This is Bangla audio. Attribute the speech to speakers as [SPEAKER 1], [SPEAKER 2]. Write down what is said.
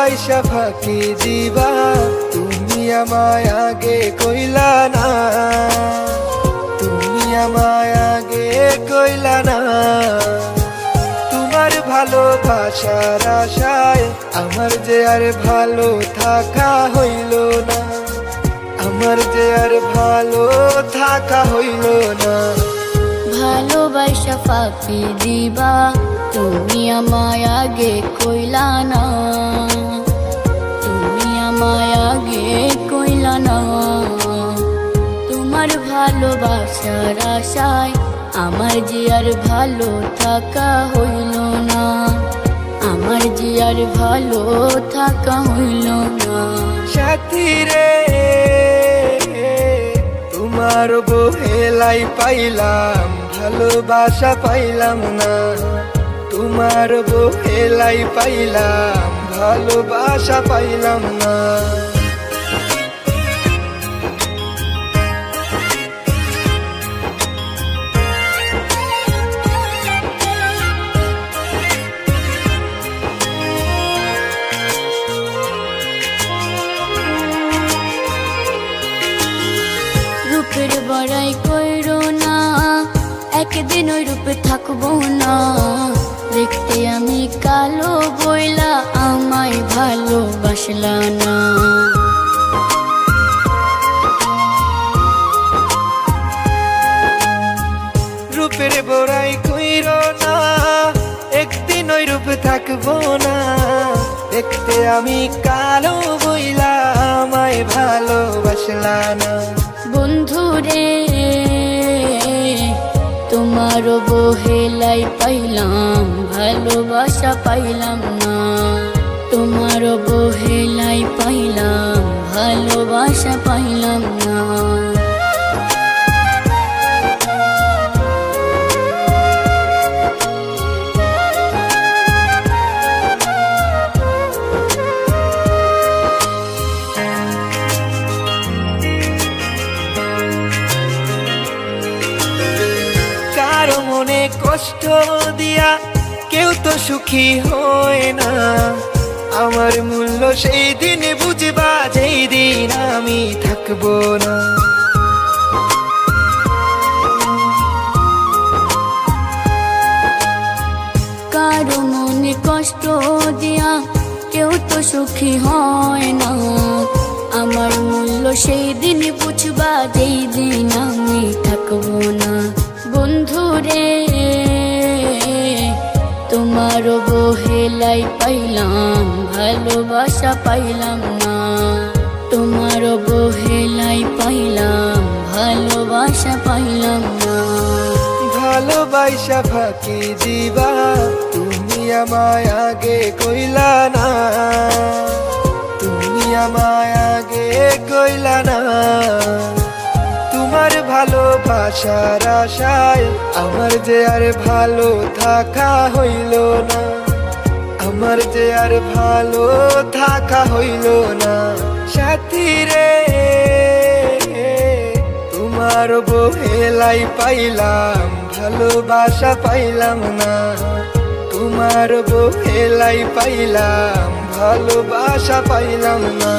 [SPEAKER 1] ভালোবাসা ফাঁকি দিবা তুমি আমায় আগে কইলা না। তুমি আমায় আগে কইলা না। তোমার ভালোবাসার আশায় আমার যে আর ভালো থাকা হইল না। আমার যে আর ভালো থাকা হইল না।
[SPEAKER 2] ভালোবাসা ফাঁকি দিবা। তুমি আমায় আগে কইলা না। তুমি আমায় আগে কইলা না। তোমার ভালোবাসার আশায় আমার যে আর ভালো থাকা হইল না। আমার যে আর ভালো থাকা হইল না।
[SPEAKER 1] সাথী রে, তোমার বহেলাই পাইলাম। ভালোবাসা পাইলাম না। তোমার বহেলাই পাইলাম ভালোবাসা পাইলাম না।
[SPEAKER 2] একদিন ওই রূপে থাকব না। দেখতে আমি কালো বইলা আমায় ভালোবাসলা না।
[SPEAKER 1] রূপের বোরাই কইর না একদিন ওই রূপ থাকব না। দেখতে আমি কালো বইলা আমায় ভালোবাসলা না।
[SPEAKER 2] বন্ধু রে তোমার বহেলাই পাইলাম ভালোবাসা পাইলাম না। তোমার বহেলাই পাইলাম ভালোবাসা পাইলাম
[SPEAKER 1] কষ্ট দিয়া কেউ তো সুখী হয় না। আমার মূল্য সেই দিন বুঝবা যেই দিন আমি থাকব না।
[SPEAKER 2] কারও মনে কষ্ট দিয়া কেউ তো সুখী হয় না। আমার মূল্য সেই দিন বুঝবা যেই দিন আমি থাকব না। বন্ধু রে তোমার বহেলাই পাইলাম, ভালোবাসা পাইলাম না। তোমার বহেলাই পাইলাম, ভালোবাসা পাইলাম না।
[SPEAKER 1] ভালোবাসা ফাঁকি দিবা, তুমি আমায় আগে কইলা না। তুমি আমায় আগে কইলা না। ভালোবাসার আশায় আমার যে আর ভালো থাকা হইল না। আমার যে আর ভালো থাকা হইল না। সাথী রে, তোমার বহেলাই পাইলাম, ভালোবাসা পাইলাম না। তোমার বহেলাই পাইলাম, ভালোবাসা পাইলাম না।